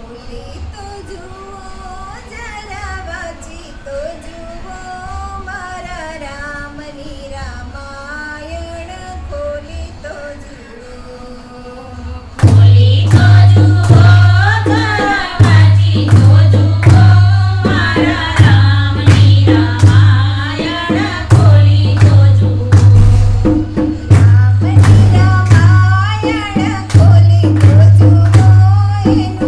ઓલી તો જુઓ Hey.